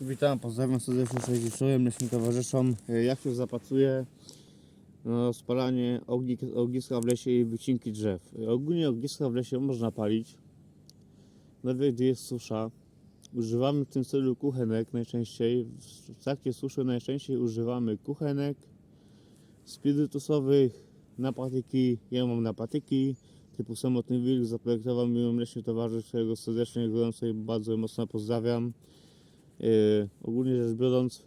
Witam, pozdrawiam serdecznie wszystkich leśnym towarzyszom. E, Jak się zapracuje no, spalanie ogni, ogniska w lesie i wycinki drzew. E, Ogólnie ogniska w lesie można palić, nawet gdy jest susza. Używamy w tym celu kuchenek najczęściej. W trakcie suszy najczęściej używamy kuchenek spirytusowych, na patyki. Ja mam na patyki typu samotny wilk. Zaprojektował mi ją leśny towarzysz, którego serdecznie gorąco i bardzo mocno pozdrawiam. Yy, ogólnie rzecz biorąc,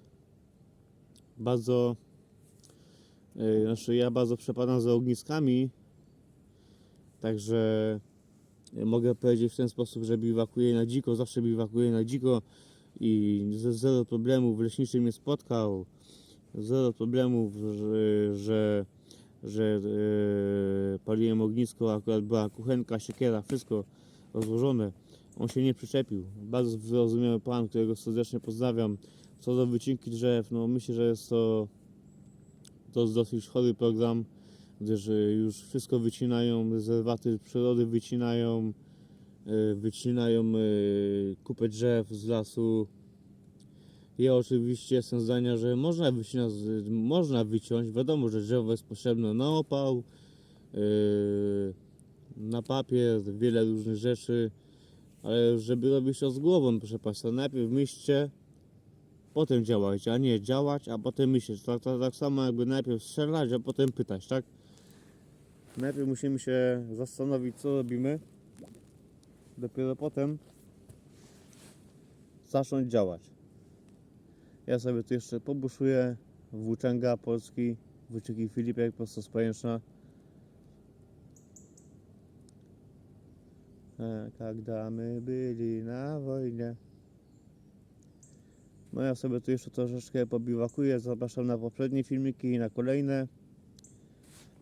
bardzo, yy, znaczy ja bardzo przepadam za ogniskami, także mogę powiedzieć w ten sposób, że biwakuję na dziko, zawsze biwakuję na dziko i ze zero problemów leśniczy mnie spotkał, zero problemów, że, że, że yy, paliłem ognisko, akurat była kuchenka, siekiera, wszystko rozłożone. On się nie przyczepił. Bardzo wyrozumiały pan, którego serdecznie pozdrawiam. Co do wycinki drzew, no myślę, że jest to, to jest dosyć chory program, gdyż y, już wszystko wycinają, rezerwaty przyrody wycinają, y, wycinają y, kupę drzew z lasu. Ja oczywiście jestem zdania, że można, wycina, można wyciąć, wiadomo, że drzewo jest potrzebne na opał, na papier, wiele różnych rzeczy. Ale żeby robić to z głową, proszę Państwa, najpierw myślcie, potem działajcie, a nie działać, a potem myśleć. Tak, tak, tak samo jakby najpierw strzelać, a potem pytać, tak? Najpierw musimy się zastanowić, co robimy. Dopiero potem zacząć działać. Ja sobie tu jeszcze pobuszuję włóczęga polski, włóczyki Filipek prosto z Pajęczna. Когда my byli na wojnie. No ja sobie tu jeszcze troszeczkę pobiwakuję. Zapraszam na poprzednie filmiki i na kolejne.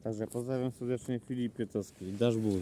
Także pozdrawiam serdecznie Filip Piotrowski. Dasz ból.